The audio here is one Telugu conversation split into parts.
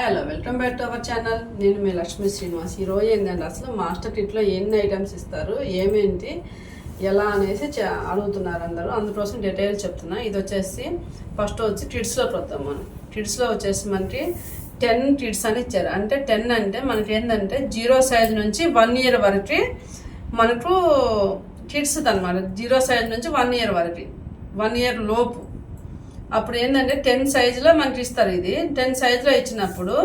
Hello welcome back to our channel నేను మీ లక్ష్మీ శ్రీనివాస్. ఈ ఏంటంటే అసలు మాస్టర్ కిట్లో ఎన్ని ఐటమ్స్ ఇస్తారు ఏమేంటి ఎలా అనేసి అడుగుతున్నారు అందరూ. అందుకోసం డీటెయిల్స్ చెప్తున్నా. ఇది వచ్చేసి ఫస్ట్ వచ్చి కిడ్స్లోకి వద్దాం మనం. కిడ్స్లో వచ్చేసి మనకి టెన్ కిడ్స్ అని ఇచ్చారు. అంటే టెన్ అంటే మనకి ఏంటంటే జీరో సైజ్ నుంచి వన్ ఇయర్ వరకు మనకు కిడ్స్ అనమాట జీరో సైజ్ నుంచి వన్ ఇయర్ వరకు. వన్ ఇయర్ లోపు. అప్పుడు ఏంటంటే టెన్ సైజులో మనకి ఇస్తారు ఇది. టెన్ సైజులో ఇచ్చినప్పుడు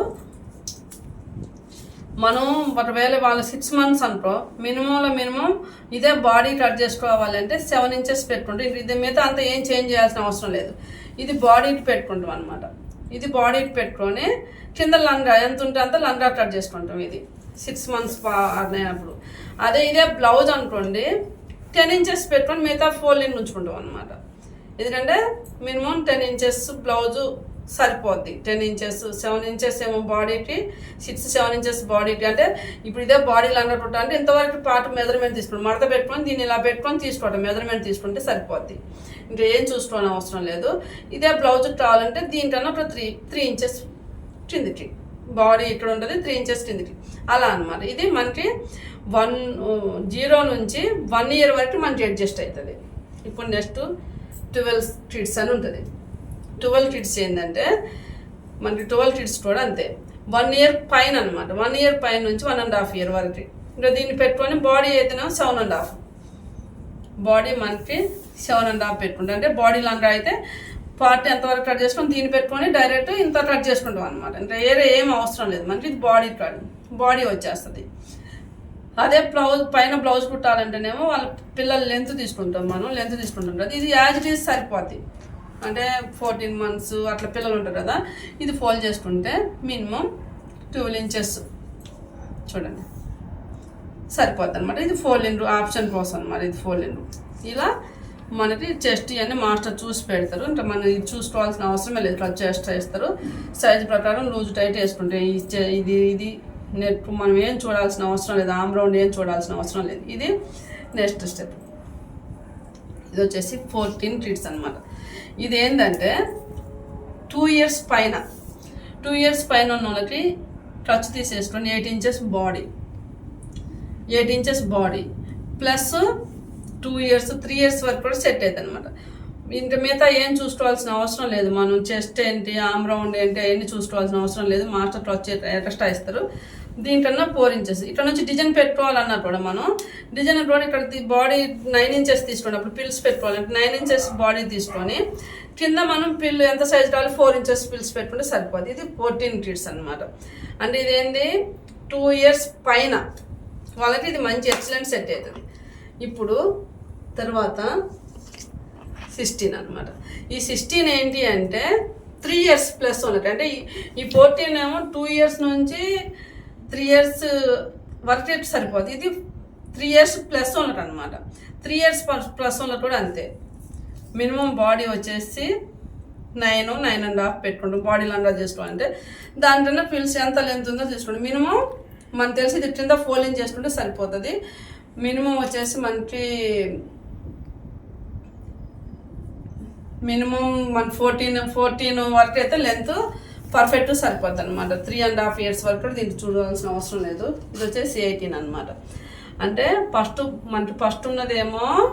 మనం ఒకవేళ వాళ్ళ సిక్స్ మంత్స్ అనుకో మినిమంలో మినిమం ఇదే బాడీ కట్ చేసుకోవాలంటే సెవెన్ ఇంచెస్ పెట్టుకుంటాం ఇది- ఇది మిగతా అంతా ఏం చేంజ్ చేయాల్సిన అవసరం లేదు. ఇది బాడీకి పెట్టుకుంటాం అనమాట ఇది బాడీకి పెట్టుకొని కింద లంగా ఎంత ఉంటే అంత లంగా కట్ చేసుకుంటాం ఇది. సిక్స్ మంత్స్ అయినప్పుడు అదే ఇదే బ్లౌజ్ అనుకోండి టెన్ ఇంచెస్ పెట్టుకొని మిగతా ఫోల్డింగ్ ఉంచుకుంటాం అనమాట ఎందుకంటే మినిమం టెన్ ఇంచెస్ బ్లౌజు సరిపోద్ది. టెన్ ఇంచెస్ సెవెన్ ఇంచెస్ ఏమో బాడీకి సిక్స్ సెవెన్ ఇంచెస్ బాడీకి అంటే ఇప్పుడు ఇదే బాడీలో అన్నట్టు అంటే ఇంతవరకు పార్ట్ మెజర్మెంట్ తీసుకుంటాం మడత పెట్టుకొని దీన్ని ఇలా పెట్టుకొని తీసుకోవడం. మెజర్మెంట్ తీసుకుంటే సరిపోద్ది. ఇంకా ఏం చూసుకోని అవసరం లేదు. ఇదే బ్లౌజ్ కావాలంటే దీనికన్నా ఒక త్రీ త్రీ ఇంచెస్ కిందికి. బాడీ ఇక్కడ ఉంటుంది త్రీ ఇంచెస్ కిందికి. అలా అనమాట ఇది మనకి వన్ జీరో uh, నుంచి వన్ ఇయర్ వరకు మనకి అడ్జస్ట్ అవుతుంది ఇప్పుడు నెక్స్ట్ ట్వెల్వ్ కిడ్స్ అని ఉంటుంది. ట్వెల్వ్ కిడ్స్ ఏంటంటే మనకి ట్వెల్వ్ కిడ్స్ కూడా అంతే. వన్ ఇయర్ పైన అనమాట వన్ ఇయర్ పైన నుంచి వన్ అండ్ హాఫ్ ఇయర్ వరకు. ఇంకా దీన్ని పెట్టుకొని బాడీ అయితేనే సెవెన్ అండ్ హాఫ్ బాడీ మనకి సెవెన్ అండ్ హాఫ్ పెట్టుకుంటాం. అంటే బాడీ లాంగ్ అయితే పార్ట్ ఎంతవరకు కట్ చేసుకొని దీన్ని పెట్టుకొని డైరెక్ట్ ఇంత కట్ చేసుకుంటాం అనమాట అంటే వేరే ఏం అవసరం లేదు. మనకి ఇది బాడీ కట్ బాడీ వచ్చేస్తుంది. అదే బ్లౌజ్ పైన బ్లౌజ్ కుట్టాలంటేనేమో వాళ్ళ పిల్లల లెంత్ తీసుకుంటాం మనం లెంత్ తీసుకుంటాం కదా ఇది యాజ్ ఇట్ ఈజ్ సరిపోద్ది. అంటే ఫోర్టీన్ మంత్స్ అట్లా పిల్లలు ఉంటారు కదా ఇది ఫోల్డ్ చేసుకుంటే మినిమం ట్వెల్వ్ ఇంచెస్ చూడండి. సరిపోద్ది అనమాట ఇది ఫోల్డింగ్ ఆప్షన్ కోసం అనమాట ఇది ఫోల్డింగ్ ఇలా మనకి చెస్ట్ ఇవన్నీ మాస్టర్ చూసి పెడతారు. ఇంకా మనం ఇది చూసుకోవాల్సిన అవసరమే లేదు. ఇట్లా చెస్ట్ వేస్తారు. సైజ్ ప్రకారం లూజ్ టైట్ వేసుకుంటే ఇది ఇది నెట్ మనం ఏం చూడాల్సిన అవసరం లేదు ఆమ్ రౌండ్ ఏం చూడాల్సిన అవసరం లేదు. ఇది నెక్స్ట్ స్టెప్. ఇది వచ్చేసి ఫోర్టీన్ కిడ్స్ అనమాట ఇది ఏంటంటే టూ ఇయర్స్ పైన టూ ఇయర్స్ పైన ఉన్న వాళ్ళకి ఖర్చు తీసేసుకొని eight inches body eight inches body plus two years three years వరకు కూడా సెట్ అవుతుంది అనమాట ఇంక మిగతా ఏం చూసుకోవాల్సిన అవసరం లేదు. మనం చెస్ట్ ఏంటి ఆమ్ రౌండ్ ఏంటి అవన్నీ చూసుకోవాల్సిన అవసరం లేదు. మాస్టర్ టచ్ ఎక్స్ట్రా ఇస్తారు. దీంట్లో ఫోర్ ఇంచెస్ ఇక్కడ నుంచి డిజైన్ పెట్టుకోవాలన్నారు కూడా మనం డిజైన్ కూడా ఇక్కడ బాడీ నైన్ ఇంచెస్ తీసుకోండి. అప్పుడు పిల్స్ పెట్టుకోవాలంటే నైన్ ఇంచెస్ బాడీ తీసుకొని కింద మనం పిల్లు ఎంత సైజ్ కావాలి? ఫోర్ ఇంచెస్ పిల్స్ పెట్టుకుంటే సరిపోదు. ఇది ఫోర్టీన్ కిడ్స్ అనమాట అంటే ఇదేంటి టూ ఇయర్స్ పైన వాళ్ళకి ఇది మంచి ఎక్సలెంట్ సెట్ అవుతుంది. ఇప్పుడు తర్వాత సిక్స్టీన్ అనమాట ఈ సిక్స్టీన్ ఏంటి అంటే త్రీ ఇయర్స్ ప్లస్ ఉన్నట్టు అంటే ఈ- ఈ ఫోర్టీన్ ఏమో టూ ఇయర్స్ నుంచి త్రీ ఇయర్స్ వర్క్ రేట్ సరిపోతుంది ఇది త్రీ ఇయర్స్ ప్లస్ ఉన్నట్టు అనమాట త్రీ ఇయర్స్ ప్లస్ ఉన్నట్టు కూడా అంతే. మినిమం బాడీ వచ్చేసి నైన్ నైన్ అండ్ హాఫ్ పెట్టుకుంటాం. బాడీ లంగా చేసుకోవాలంటే. దాంట్లో పిల్స్ ఎంత లెంత్ ఉందో తీసుకోండి మినిమం మనకు తెలిసి ఇది కింద ఫోల్డింగ్ చేసుకుంటే సరిపోతుంది. మినిమం వచ్చేసి మనకి మినిమం మన ఫోర్టీన్ ఫోర్టీన్ వరకు అయితే లెంత్ పర్ఫెక్ట్ సరిపోద్ది అనమాట త్రీ అండ్ హాఫ్ ఇయర్స్ వరకు కూడా దీనికి చూడాల్సిన అవసరం లేదు. ఇది వచ్చేసి ఎయిటీన్ అనమాట అంటే ఫస్ట్ మనకి ఫస్ట్ ఉన్నదేమో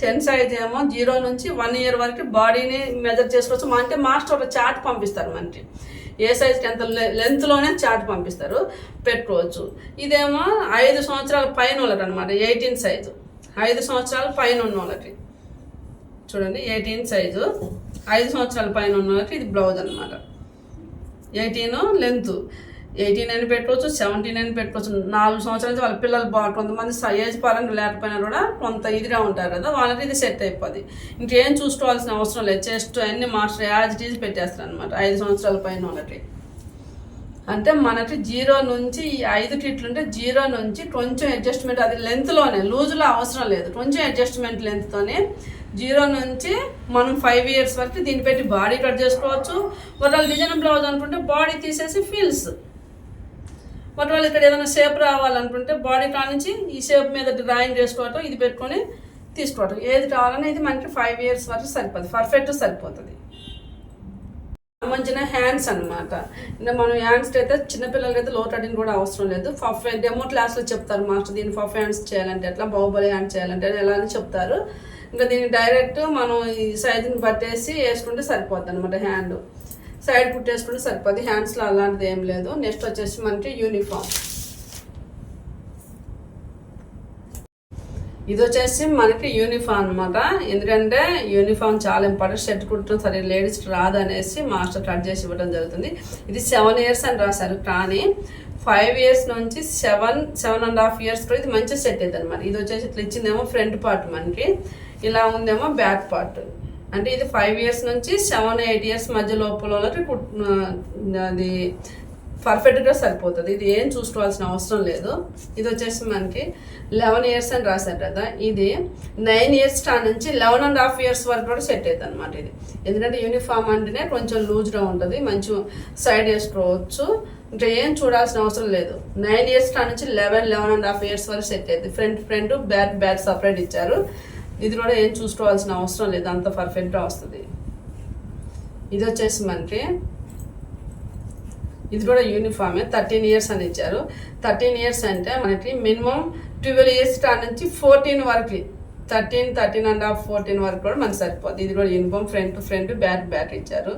టెన్ సైజ్ ఏమో జీరో నుంచి వన్ ఇయర్ వరకు బాడీని మెజర్ చేసుకోవచ్చు. మా- అంటే మాస్టర్ ఒక చార్ట్ పంపిస్తారు మనకి. ఏ సైజ్కి ఎంత లెంత్లోనే చార్ట్ పంపిస్తారు. పెట్టుకోవచ్చు. ఇదేమో ఐదు సంవత్సరాల పైన వాళ్ళకి అనమాట ఎయిటీన్ సైజు ఐదు సంవత్సరాల పైన ఉన్న వాళ్ళకి. చూడండి ఎయిటీన్ సైజు ఐదు సంవత్సరాల పైన ఉన్న వాళ్ళకి ఇది బ్లౌజ్ అనమాట ఎయిటీన్ లెంత్. ఎయిటీన్ అని పెట్టుకోవచ్చు సెవెంటీన్ అని పెట్టుకోవచ్చు. నాలుగు సంవత్సరాల నుంచి వాళ్ళ పిల్లలు బాగా కొంతమంది స- ఏజ్ పరంగా లేకపోయినా కూడా కొంత ఇదిగా ఉంటారు కదా వాళ్ళకి ఇది సెట్ అయిపోద్ది. ఇంకేం చూసుకోవాల్సిన అవసరం లేదు. చెస్ట్ అన్ని మాస్టర్ యాజ్ ఇట్ ఈజ్ పెట్టేస్తారు అనమాట ఐదు సంవత్సరాల పైన వాళ్ళకి. అంటే మనకి జీరో నుంచి ఈ ఐదు కిట్లు ఉంటే జీరో నుంచి కొంచెం అడ్జస్ట్మెంట్ అది లెంత్లోనే లూజ్లో అవసరం లేదు. కొంచెం అడ్జస్ట్మెంట్ లెంత్తోనే జీరో నుంచి మనం ఫైవ్ ఇయర్స్ వరకు దీన్ని పెట్టి బాడీ కట్ చేసుకోవచ్చు. ఒకవేళ డిజైన్ బ్లౌజ్ అనుకుంటే బాడీ తీసేసి ఫీల్స్ ఒకవేళ ఇక్కడ ఏదైనా షేప్ రావాలనుకుంటే బాడీ కానించి ఈ షేప్ మీద డ్రాయింగ్ చేసుకోవటం ఇది పెట్టుకొని తీసుకోవటం. ఏది కావాలన్నా ఇది మనకి ఫైవ్ ఇయర్స్ వరకు సరిపోతుంది పర్ఫెక్ట్ సరిపోతుంది. సంబంధించిన హ్యాండ్స్ అన్నమాట. ఇంకా మనం హ్యాండ్స్ అయితే చిన్నపిల్లలకి అయితే లో కటింగ్ కూడా అవసరం లేదు. ఫఫ్ డెమో క్లాస్లో చెప్తారు మాస్టర్ దీన్ని ఫఫ్ హ్యాండ్స్ చేయాలంటే ఎట్లా? బాహుబలి హ్యాండ్స్ చేయాలంటే ఎలా అని చెప్తారు. ఇంకా దీన్ని డైరెక్ట్ మనం ఈ సైజుని పట్టేసి వేసుకుంటే సరిపోద్ది అనమాట హ్యాండ్ సైడ్ కుట్టేసుకుంటే సరిపోద్ది. హ్యాండ్స్లో అలాంటిది ఏం లేదు. నెక్స్ట్ వచ్చేసి మనకి యూనిఫామ్ ఇది వచ్చేసి మనకి యూనిఫామ్ అనమాట ఎందుకంటే యూనిఫామ్ చాలా ఇంపార్టెంట్ షర్ట్ కుట్టడం సరే లేడీస్ రాదు అనేసి మాస్టర్ కట్ చేసి ఇవ్వడం జరుగుతుంది. ఇది సెవెన్ ఇయర్స్ అని రాశారు. కానీ ఫైవ్ ఇయర్స్ నుంచి seven seven and half years కూడా ఇది మంచి సెట్ అవుతుంది అనమాట ఇది వచ్చేసి ఇట్లా ఇచ్చిందేమో ఫ్రంట్ పార్ట్ మనకి. ఇలా ఉందేమో బ్యాక్ పార్ట్. అంటే ఇది ఫైవ్ ఇయర్స్ నుంచి సెవెన్ ఎయిట్ ఇయర్స్ మధ్య లోపల వాళ్ళకి అది పర్ఫెక్ట్గా సరిపోతుంది. ఇది ఏం చూసుకోవాల్సిన అవసరం లేదు. ఇది వచ్చేసి మనకి లెవెన్ ఇయర్స్ అని రాశారు కదా ఇది నైన్ ఇయర్స్ స్టార్ నుంచి లెవెన్ అండ్ హాఫ్ ఇయర్స్ వరకు కూడా సెట్ అవుతుంది అనమాట ఇది. ఎందుకంటే యూనిఫామ్ అంటేనే కొంచెం లూజ్గా ఉంటుంది మంచి సైడ్ వేసుకోవచ్చు ఇంకా ఏం చూడాల్సిన అవసరం లేదు. నైన్ ఇయర్స్ స్టార్ నుంచి eleven eleven and half years వరకు సెట్ అవుతుంది front front back back separate ఇచ్చారు. ఇది కూడా ఏం చూసుకోవాల్సిన అవసరం లేదు అంత పర్ఫెక్ట్గా వస్తుంది. ఇది వచ్చేసి మనకి ఇది కూడా యూనిఫామే థర్టీన్ ఇయర్స్ అని ఇచ్చారు. థర్టీన్ ఇయర్స్ అంటే మనకి మినిమం ట్వెల్వ్ ఇయర్స్ స్టార్ నుంచి ఫోర్టీన్ వరకు thirteen thirteen and half fourteen వరకు కూడా మనకి సరిపోద్ది. ఇది కూడా uniform front front back back ఇచ్చారు.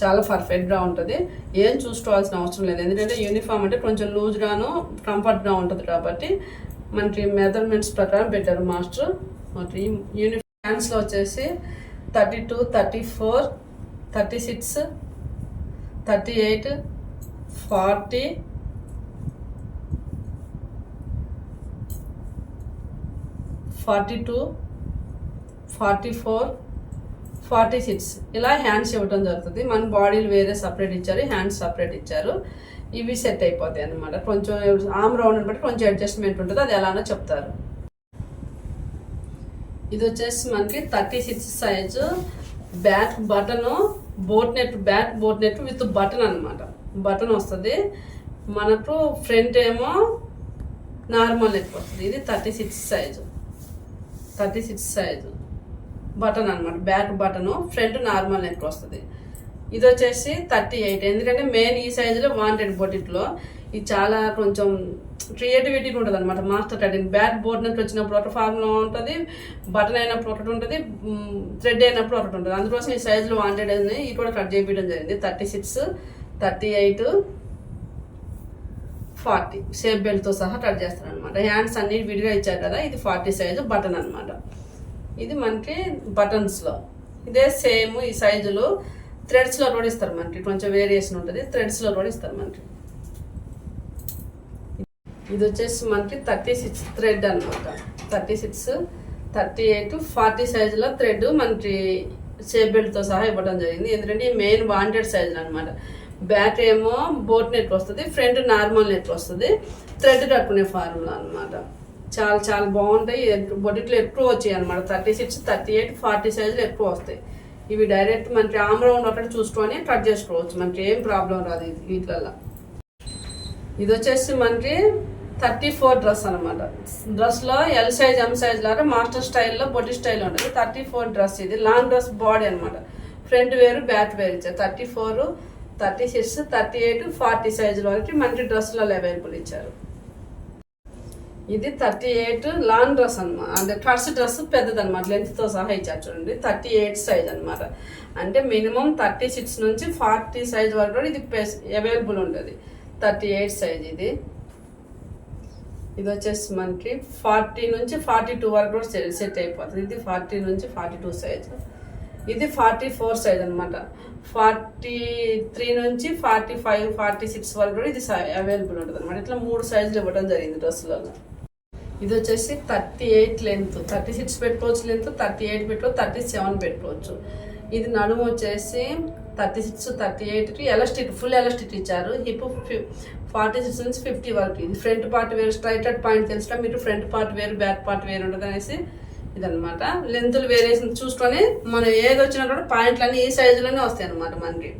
చాలా పర్ఫెక్ట్గా ఉంటుంది. ఏం చూసుకోవాల్సిన అవసరం లేదు. ఎందుకంటే యూనిఫామ్ అంటే కొంచెం లూజ్గాను కంఫర్ట్గా ఉంటుంది కాబట్టి మనకి మెజర్మెంట్స్ ప్రకారం పెట్టారు మాస్టర్. మనకి యూనిఫామ్ హ్యాండ్స్లో వచ్చేసి thirty two thirty four thirty six thirty eight forty forty two forty four forty six. ఇలా హ్యాండ్స్ ఇవ్వడం జరుగుతుంది. మన బాడీలు వేరే సపరేట్ ఇచ్చారు హ్యాండ్స్ సపరేట్ ఇచ్చారు. ఇవి సెట్ అయిపోతాయి అన్నమాట. కొంచెం ఆమ్ రౌండ్ బట్టి కొంచెం అడ్జస్ట్మెంట్ ఉంటుంది. అది ఎలానో చెప్తారు. ఇది వచ్చేసి మనకి thirty six size back button boat neck back boat neck with button అన్నమాట. బటన్ వస్తుంది. మనకు ఫ్రంట్ ఏమో నార్మల్ నెట్ వస్తుంది. ఇది thirty six size. Thirty six size button అనమాట back button front normal neck వస్తుంది. ఇది వచ్చేసి థర్టీ ఎయిట్. ఎందుకంటే మెయిన్ ఈ సైజులో వాంటెడ్ బొటిట్లో ఇది చాలా కొంచెం క్రియేటివిటీ ఉంటుంది అనమాట మాస్టర్ కటింగ్ బ్యాట్ బోర్డ్ నుంచి వచ్చినప్పుడు ఒక ఫార్ములా ఉంటుంది బటన్ అయినప్పుడు ఒకటి ఉంటుంది థ్రెడ్ అయినప్పుడు ఒకటి ఉంటుంది. అందుకోసం ఈ సైజులో వాంటెడ్ అని ఇది కూడా కట్ చేయించడం జరిగింది. Thirty six thirty eight forty. Shape బెల్ట్తో సహా కట్ చేస్తాను అనమాట హ్యాండ్స్ అన్ని విడిగా ఇచ్చారు కదా ఇది ఫార్టీ సైజు బటన్ అనమాట ఇది మనకి బటన్స్లో ఇదే సేమ్ ఈ సైజులో. థ్రెడ్స్లో కూడా ఇస్తారు మనకి. కొంచెం వేరియేషన్ ఉంటుంది. థ్రెడ్స్లో కూడా ఇస్తారు మనకి. ఇది వచ్చేసి మనకి థర్టీ సిక్స్ థ్రెడ్ అనమాట thirty six thirty eight forty సైజులో థ్రెడ్ మనకి షేప్ బెల్ట్తో సహా ఇవ్వడం జరిగింది. ఎందుకంటే ఈ మెయిన్ వాంటెడ్ సైజులు అనమాట బ్యాక్ ఏమో బోట్ నెట్ వస్తుంది. ఫ్రంట్ నార్మల్ నెట్ వస్తుంది. థ్రెడ్ కట్టుకునే ఫార్ములా అనమాట చాలా చాలా బాగుంటాయి. బొడిట్లో ఎక్కువ వచ్చాయి అనమాట thirty six thirty eight forty సైజులు ఎక్కువ వస్తాయి. ఇవి డైరెక్ట్ మనకి ఆమ్ రౌండ్ ఒకటి చూసుకొని కట్ చేసుకోవచ్చు. మనకి ఏం ప్రాబ్లం రాదు ఇది వీటిలల్లో. ఇది వచ్చేసి మనకి థర్టీ ఫోర్ డ్రెస్ అనమాట డ్రెస్లో ఎల్ సైజ్ ఎం సైజ్ లాగా మాస్టర్ స్టైల్లో బొడి స్టైల్ ఉంటుంది థర్టీ ఫోర్ డ్రెస్ ఇది. లాంగ్ డ్రెస్ బాడీ అనమాట ఫ్రంట్ వేరు బ్యాక్ వేరు ఇచ్చారు. Thirty four thirty six thirty eight forty size వరకు మనకి డ్రెస్లలో అవైలబుల్ ఇచ్చారు. ఇది థర్టీ ఎయిట్ లాంగ్ డ్రెస్ అనమాట అంటే ఫస్ట్ డ్రెస్ పెద్దదనమాట లెంత్తో సహా ఇచ్చారు చూడండి థర్టీ ఎయిట్ సైజ్ అనమాట అంటే మినిమం థర్టీ సిక్స్ నుంచి ఫార్టీ సైజ్ వరకు కూడా ఇది అవైలబుల్ ఉంటుంది థర్టీ ఎయిట్ సైజ్ ఇది. ఇది వచ్చేసి మనకి ఫార్టీ నుంచి ఫార్టీ టూ వరకు కూడా సెట్ సెట్ అయిపోతుంది. ఇది ఫార్టీ నుంచి ఫార్టీ టూ సైజ్. ఇది ఫార్టీ ఫోర్ సైజ్ అనమాట ఫార్టీ త్రీ నుంచి ఫార్టీ ఫైవ్ ఫార్టీ సిక్స్ వరకు కూడా ఇది అవైలబుల్ ఉంటుంది అనమాట ఇట్లా మూడు సైజులు ఇవ్వడం జరిగింది డ్రెస్సులలో ఇది వచ్చేసి thirty eight length thirty six పెట్టుకోవచ్చు లెంత్ థర్టీ ఎయిట్ పెట్టుకోవచ్చు థర్టీ సెవెన్ పెట్టుకోవచ్చు. ఇది నడుము వచ్చేసి థర్టీ సిక్స్ థర్టీ ఎయిట్కి ఎలాస్టిక్ ఫుల్ ఎలాస్టిక్ ఇచ్చారు. హిప్ ఫార్టీ సిక్స్ నుంచి ఫిఫ్టీ వరకు. ఇది ఫ్రంట్ పార్ట్ వేరు స్ట్రైటెడ్ పాయింట్ తెలిసిన? మీరు ఫ్రంట్ పార్ట్ వేరు బ్యాక్ పార్ట్ వేరు ఉండదు అనేసి ఇదనమాట లెంతులు వేరే చూసుకొని మనం ఏది వచ్చినా కూడా పాయింట్లు అన్నీ ఈ సైజులోనే వస్తాయి అనమాట మనకి.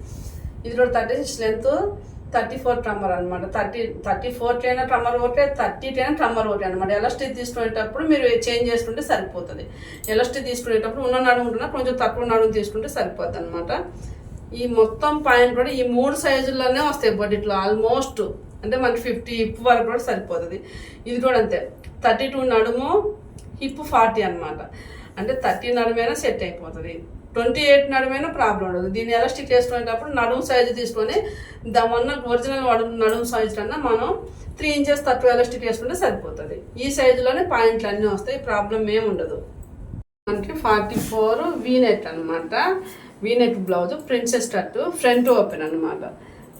ఇది కూడా thirty six length thirty four ట్రమ్మర్ అనమాట థర్టీ థర్టీ ఫోర్ అయినా ట్రమ్మర్ ఒకటే థర్టీ అయినా ట్రమ్మర్ ఒకటే అనమాట ఎలాస్టిక్ తీసుకునేటప్పుడు మీరు చేంజ్ చేసుకుంటే సరిపోతుంది. ఎలాస్టిక్ తీసుకునేటప్పుడు ఉన్న నడుము ఉంటున్నా కొంచెం తక్కువ నడుము తీసుకుంటే సరిపోద్ది అనమాట ఈ మొత్తం పాయింట్ కూడా ఈ మూడు సైజుల్లోనే వస్తాయి బడ్జెట్లో ఆల్మోస్ట్ అంటే మనకి ఫిఫ్టీ హిప్ వరకు కూడా సరిపోతుంది. ఇది కూడా అంతే. థర్టీ టూ నడుము హిప్ ఫార్టీ అనమాట అంటే థర్టీ నడుమైనా సెట్ అయిపోతుంది. ట్వంటీ ఎయిట్ నడుమైనా ప్రాబ్లం ఉండదు. దీన్ని ఎలా స్టిక్ చేసుకునేటప్పుడు నడుము సైజు తీసుకొని దామన్న ఒరిజినల్ నడుము సైజు కన్నా మనం త్రీ ఇంచెస్ తక్కువ ఎలాస్టిక్ చేసుకుంటే సరిపోతుంది. ఈ సైజులోనే పాయింట్లు అన్నీ వస్తాయి. ప్రాబ్లం ఏమి ఉండదు. మనకి ఫార్టీ ఫోర్ వీనెట్ అనమాట V neck blouse princess cut front open అనమాట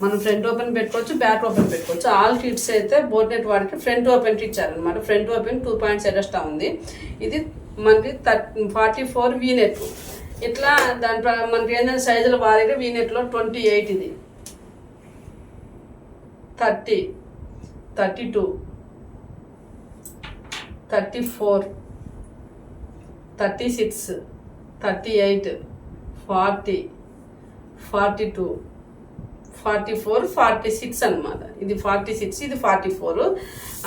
మనం ఫ్రంట్ ఓపెన్ పెట్టుకోవచ్చు బ్యాక్ ఓపెన్ పెట్టుకోవచ్చు. ఆల్ కిట్స్ అయితే బోట్ నెట్ వాడికి ఫ్రంట్ ఓపెన్ ఇచ్చారనమాట ఫ్రంట్ ఓపెన్ టూ పాయింట్స్ ఎడస్టా ఉంది. ఇది మనకి థర్టీ ఫార్టీ ఫోర్ వీనెట్ ఇట్లా దాని మనకి ఏంటంటే సైజుల వారీగా వీనెట్లో ట్వంటీ ఎయిట్ ఇది. Thirty. Thirty two. Thirty four. Thirty six. Thirty eight. Forty. Forty two. Forty four forty six అనమాట ఇది ఫార్టీ సిక్స్ ఇది ఫార్టీ ఫోర్.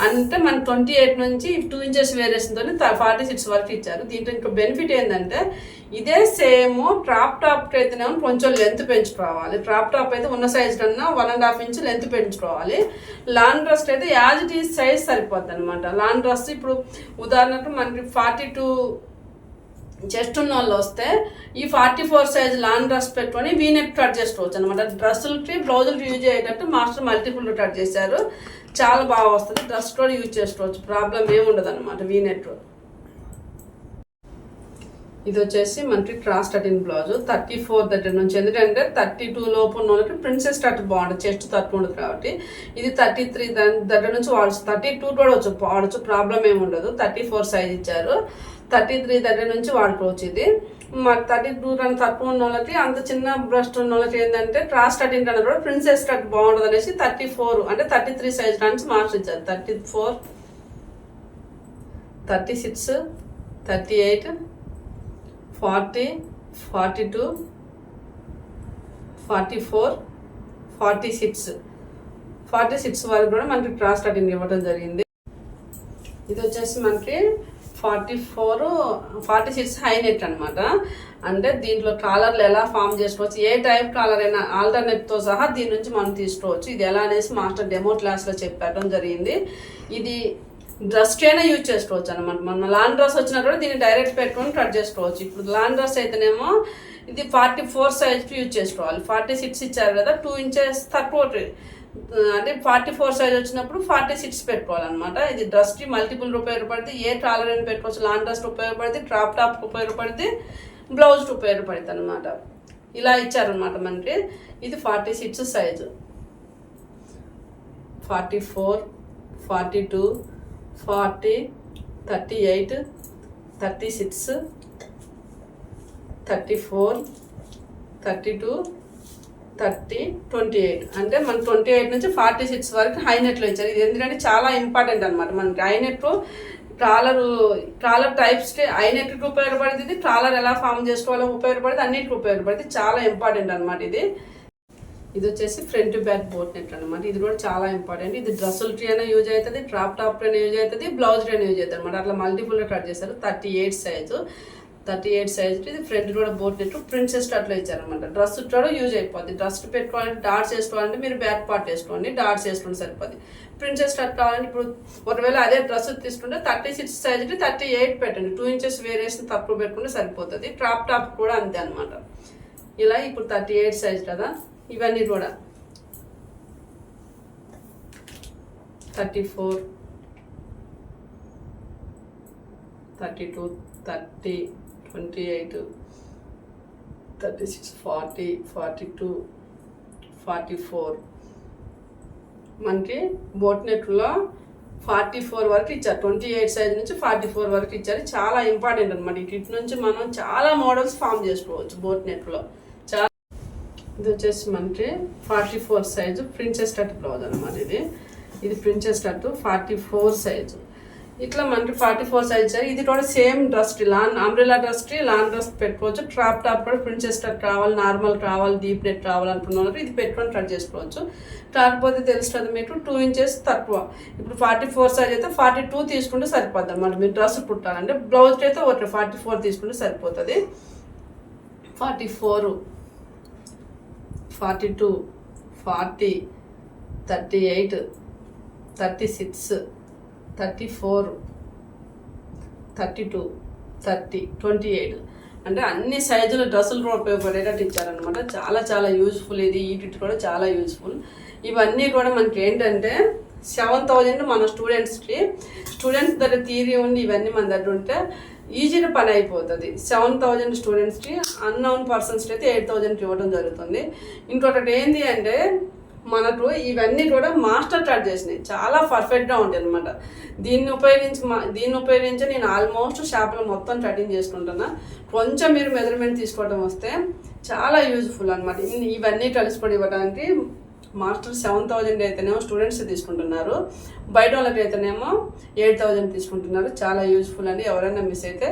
అంటే మన ట్వంటీ ఎయిట్ నుంచి టూ ఇంచెస్ వేరియేషన్తో ఫార్టీ సిక్స్ వరకు ఇచ్చారు. దీంట్లో ఇంకా బెనిఫిట్ ఏంటంటే ఇదే సేమ్ ట్రాప్ టాప్ అయితేనేమో కొంచెం లెంత్ పెంచుకోవాలి. ట్రాప్ టాప్ అయితే ఉన్న సైజ్ కన్నా one and half inch length పెంచుకోవాలి. లాంగ్ డ్రెస్ అయితే యాజ్ ఇట్ ఈజ్ సైజ్ సరిపోద్ది అనమాట లాంగ్ డ్రెస్ ఇప్పుడు ఉదాహరణకు మనకి ఫార్టీ టూ చెస్ట్ ఉన్న వాళ్ళు వస్తే ఈ forty four size long dress పెట్టుకొని వీనెక్ కట్ చేసుకోవచ్చు అనమాట డ్రెస్సులకి బ్లౌజులు యూజ్ అయ్యేటట్టు మాస్టర్ మల్టిపుల్ కట్ చేశారు. చాలా బాగా వస్తుంది. డ్రెస్ కూడా యూజ్ చేసుకోవచ్చు. ప్రాబ్లం ఏమి ఉండదు అనమాట వీనెట్ ఇది వచ్చేసి మనకి క్రాస్ టటిన్ బ్లౌజ్. థర్టీ ఫోర్ దగ్గర నుంచి ఎందుకంటే థర్టీ టూ లోపు ఉన్నోళ్ళకి ప్రిన్సెస్ టట్ బాగుంటుంది చెస్ట్ తట్టు ఉండదు కాబట్టి. ఇది థర్టీ త్రీ దగ్గర నుంచి వాడచ్చు. థర్టీ టూ కూడా వచ్చు వాడచ్చు. ప్రాబ్లం ఏమి ఉండదు. థర్టీ ఫోర్ సైజ్ ఇచ్చారు. థర్టీ త్రీ దగ్గర నుంచి వాడుకోవచ్చు ఇది. మరి థర్టీ టూ కన్నా తక్కువ ఉన్న వాళ్ళకి అంత చిన్న బ్రస్ట్ ఉన్న వాళ్ళకి ఏంటంటే క్రాస్ కటింగ్ కన్నా కూడా ప్రిన్సెస్ టట్ బాగుంటుంది అనేసి థర్టీ ఫోర్ అంటే థర్టీ త్రీ సైజ్ నుంచి మార్చి ఇచ్చారు. Thirty four thirty six thirty eight forty forty two forty four forty six forty six వరకు కూడా మనకి క్రాస్ కటింగ్ ఇవ్వడం జరిగింది. ఇది వచ్చేసి మనకి forty four forty six high neck అనమాట అంటే దీంట్లో కాలర్లు ఎలా ఫామ్ చేసుకోవచ్చు ఏ టైప్ కాలర్ అయినా ఆల్టర్నేట్తో సహా దీని నుంచి మనం తీసుకోవచ్చు. ఇది ఎలా అనేసి మాస్టర్ డెమో క్లాస్లో చెప్పడం జరిగింది. ఇది డ్రెస్ అయినా యూజ్ చేసుకోవచ్చు అనమాట మన లాంగ్ డ్రెస్ వచ్చినా కూడా దీన్ని డైరెక్ట్ పెట్టుకొని కట్ చేసుకోవచ్చు. ఇప్పుడు లాంగ్ డ్రెస్ అయితేనేమో ఇది ఫార్టీ ఫోర్ సైజ్కి యూజ్ చేసుకోవాలి. ఫార్టీ సిక్స్ ఇచ్చారు కదా టూ ఇంచెస్ తక్కువ అంటే ఫార్టీ ఫోర్ సైజ్ వచ్చినప్పుడు ఫార్టీ సిక్స్ పెట్టుకోవాలన్నమాట. ఇది డ్రస్కి మల్టిపుల్ ఉపయోగపడితే ఏ ట్రాలర్ అని పెట్టుకోవచ్చు. లాంగ్ డ్రస్కి ఉపయోగపడితే టాప్ టాప్కి ఉపయోగపడితే బ్లౌజ్కి ఉపయోగపడుతుంది అనమాట ఇలా ఇచ్చారనమాట మనకి. ఇది forty six size forty four forty two forty thirty eight thirty six thirty four thirty two thirty twenty eight. అంటే మన ట్వంటీ ఎయిట్ నుంచి ఫార్టీ సిక్స్ వరకు హై నెట్లో ఇచ్చారు. ఇది ఎందుకంటే చాలా ఇంపార్టెంట్ అనమాట మనకి. హై నెట్ ట్రాలర్ ట్రాలర్ టైప్స్ హై నెట్కి ఉపయోగపడుతుంది. ట్రాలర్ ఎలా ఫామ్ చేసుకోవాలో ఉపయోగపడుతుంది. అన్నిటికి ఉపయోగపడుతుంది. చాలా ఇంపార్టెంట్ అనమాట ఇది. ఇది వచ్చేసి ఫ్రంట్ బ్యాక్ బోట్ నెట్ అనమాట ఇది కూడా చాలా ఇంపార్టెంట్. ఇది డ్రెస్సులు ట్రీ అయినా యూజ్ అవుతుంది ట్రాప్ టాప్ అయినా యూజ్ అవుతుంది బ్లౌజ్ ట్రైన్ యూజ్ అవుతుంది అనమాట అట్లా మల్టిపుల్ కట్ చేశారు. Thirty eight size. Thirty eight size ఇది ఫ్రంట్ కూడా బోట్ నెట్. ప్రిన్సెస్ అట్లా ఇచ్చారనమాట డ్రెస్ కూడా యూజ్ అయిపోద్ది. డ్రెస్ పెట్టుకోవాలంటే డాట్స్ వేసుకోవాలంటే మీరు బ్యాక్ పార్ట్ వేసుకోండి డాట్స్ వేసుకోండి సరిపోద్ది. ప్రిన్సెస్ కట్ కావాలంటే ఇప్పుడు ఒకవేళ అదే డ్రెస్ తీసుకుంటే thirty six size thirty eight పెట్టండి. టూ ఇంచెస్ వేరియేషన్ తక్కువ పెట్టుకుంటే సరిపోతుంది. ట్రాప్ టాప్ కూడా అంతే అనమాట ఇలా ఇప్పుడు థర్టీ ఎయిట్ సైజ్ కదా. ఇవన్నీ కూడా. Thirty four. Thirty two thirty twenty eight thirty six forty forty two forty four. మనకి బోట్ నెట్లో ఫార్టీ ఫోర్ వరకు ఇచ్చారు. ట్వంటీ ఎయిట్ సైజ్ నుంచి ఫార్టీ ఫోర్ వరకు ఇచ్చారు. చాలా ఇంపార్టెంట్ అనమాట ఇటు నుంచి మనం చాలా మోడల్స్ ఫామ్ చేసుకోవచ్చు బోట్ నెట్లో. ఇది వచ్చేసి మనకి forty four size princess cut blouse అనమాట ఇది. ఇది princess cut forty four size ఇట్లా మనకి ఫార్టీ ఫోర్ సైజ్ ఇది కూడా సేమ్ డ్రెస్ లాన్ అంబ్రెలా డ్రెస్ లాన్ డ్రెస్ పెట్టుకోవచ్చు. ట్రాప్ టాప్ కూడా ప్రిన్సెస్ కట్ కావాలి నార్మల్ కావాలి డీప్ నెట్ కావాలి అనుకున్న వాళ్ళకి ఇది పెట్టుకొని కట్ చేసుకోవచ్చు. కాకపోతే తెలుస్తుంది మీకు టూ ఇంచెస్ తక్కువ. ఇప్పుడు ఫార్టీ ఫోర్ సైజ్ అయితే ఫార్టీ టూ తీసుకుంటే సరిపోద్ది అన్నమాట. మీరు డ్రెస్ కుట్టాలంటే బ్లౌజ్ అయితే ఒకటి ఫార్టీ ఫోర్ తీసుకుంటే సరిపోతుంది. Forty four forty two forty thirty eight thirty six thirty four thirty two thirty twenty eight. అంటే అన్ని సైజుల డ్రెస్సులు కూడా ఉపయోగపడేటట్టు ఇచ్చారనమాట చాలా చాలా యూజ్ఫుల్ ఇది. ఈటిట్ కూడా చాలా యూజ్ఫుల్ ఇవన్నీ కూడా మనకి ఏంటంటే సెవెన్ థౌజండ్ మన స్టూడెంట్స్కి. స్టూడెంట్స్ దగ్గర థీరీ ఉండి ఇవన్నీ మన దగ్గర ఉంటే ఈజీగా పని అయిపోతుంది. సెవెన్ థౌజండ్ స్టూడెంట్స్కి అన్నౌన్ పర్సన్స్కి అయితే ఎయిట్ థౌజండ్కి ఇవ్వడం జరుగుతుంది. ఇంకొకటి ఏంటి అంటే మనకు ఇవన్నీ కూడా మాస్టర్ చార్ట్ చేసినాయి. చాలా పర్ఫెక్ట్గా ఉంటాయి అనమాట దీన్ని ఉపయోగించి మా దీన్ని ఉపయోగించి నేను ఆల్మోస్ట్ షాప్లో మొత్తం కటింగ్ చేసుకుంటున్నా. కొంచెం మీరు మెజర్మెంట్ తీసుకోవడం వస్తే చాలా యూజ్ఫుల్ అనమాట ఇవన్నీ కలిసిపడి ఇవ్వడానికి మాస్టర్ సెవెన్ థౌజండ్ అయితేనేమో స్టూడెంట్స్ తీసుకుంటున్నారు. బయట వాళ్ళకి అయితేనేమో ఎయిట్ థౌజండ్ తీసుకుంటున్నారు. చాలా యూజ్ఫుల్ అండి ఎవరైనా మిస్ అయితే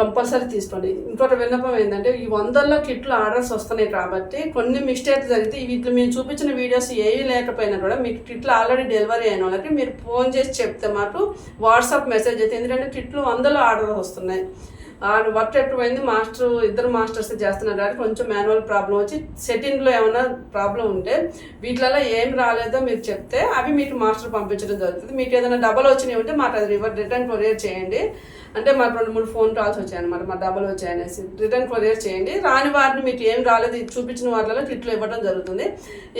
కంపల్సరీ తీసుకోండి. ఇంకొకటి విన్నపం ఏంటంటే ఈ వందల్లో కిట్లు ఆర్డర్స్ వస్తున్నాయి కాబట్టి కొన్ని మిస్టేక్స్ జరిగితే వీటిలో మేము చూపించిన వీడియోస్ ఏవి లేకపోయినా కూడా మీకు కిట్లు ఆల్రెడీ డెలివరీ అయిన వాళ్ళకి మీరు ఫోన్ చేసి చెప్తే మాకు వాట్సాప్ మెసేజ్ అయితే ఎందుకంటే కిట్లు వందలో ఆర్డర్ వస్తున్నాయి. వర్క్ ఎక్కువైంది మాస్టర్ ఇద్దరు మాస్టర్స్ చేస్తున్నారు కాబట్టి కొంచెం మాన్యువల్ ప్రాబ్లం వచ్చి సెట్టింగ్లో ఏమైనా ప్రాబ్లం ఉంటే వీటిలలో ఏం రాలేదో మీరు చెప్తే అవి మీకు మాస్టర్ పంపించడం జరుగుతుంది. మీకు ఏదైనా డబల్ వచ్చినాయి ఉంటే మాకు అది రివర్ రిటర్న్ కొరియర్ చేయండి. అంటే మాకు రెండు మూడు ఫోన్ కాల్స్ వచ్చాయన్నమాట మా డబల్ వచ్చాయనేసి రిటర్న్ కొరియర్ చేయండి. రాని వాటిని మీకు ఏం రాలేదు చూపించిన వాటిలో కిట్లు ఇవ్వడం జరుగుతుంది.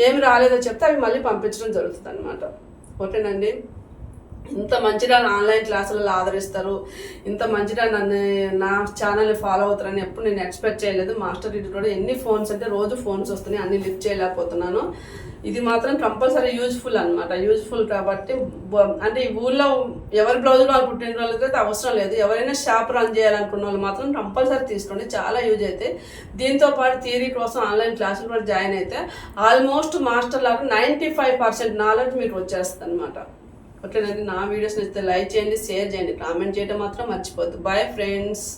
ఏమి రాలేదో చెప్తే అవి మళ్ళీ పంపించడం జరుగుతుంది అనమాట ఓకేనండి? ఇంత మంచిగా ఆన్లైన్ క్లాసులలో ఆదరిస్తారు. ఇంత మంచిగా నన్ను నా ఛానల్ని ఫాలో అవుతారని ఎప్పుడు నేను ఎక్స్పెక్ట్ చేయలేదు. మాస్టర్ ఇది కూడా ఎన్ని ఫోన్స్ అంటే రోజు ఫోన్స్ వస్తున్నాయి అన్ని లిఫ్ట్ చేయలేకపోతున్నాను. ఇది మాత్రం కంపల్సరీ యూజ్ఫుల్ అనమాట యూజ్ఫుల్ కాబట్టి అంటే ఈ ఊళ్ళో ఎవరి బ్లౌజులు వాళ్ళు పుట్టిన వాళ్ళకి అయితే అవసరం లేదు. ఎవరైనా షాప్ రన్ చేయాలనుకున్న వాళ్ళు మాత్రం కంపల్సరీ తీసుకోండి. చాలా యూజ్ అయితే. దీంతో పాటు థియరీ కోసం ఆన్లైన్ క్లాసులు కూడా జాయిన్ అయితే ఆల్మోస్ట్ మాస్టర్ లాగా నైంటీ ఫైవ్ పర్సెంట్ నాలెడ్జ్ మీకు వచ్చేస్తుంది అనమాట ఓకేనండి నా వీడియోస్ నచ్చితే లైక్ చేయండి షేర్ చేయండి కామెంట్ చేయడం మాత్రం మర్చిపోద్దు బాయ్ ఫ్రెండ్స్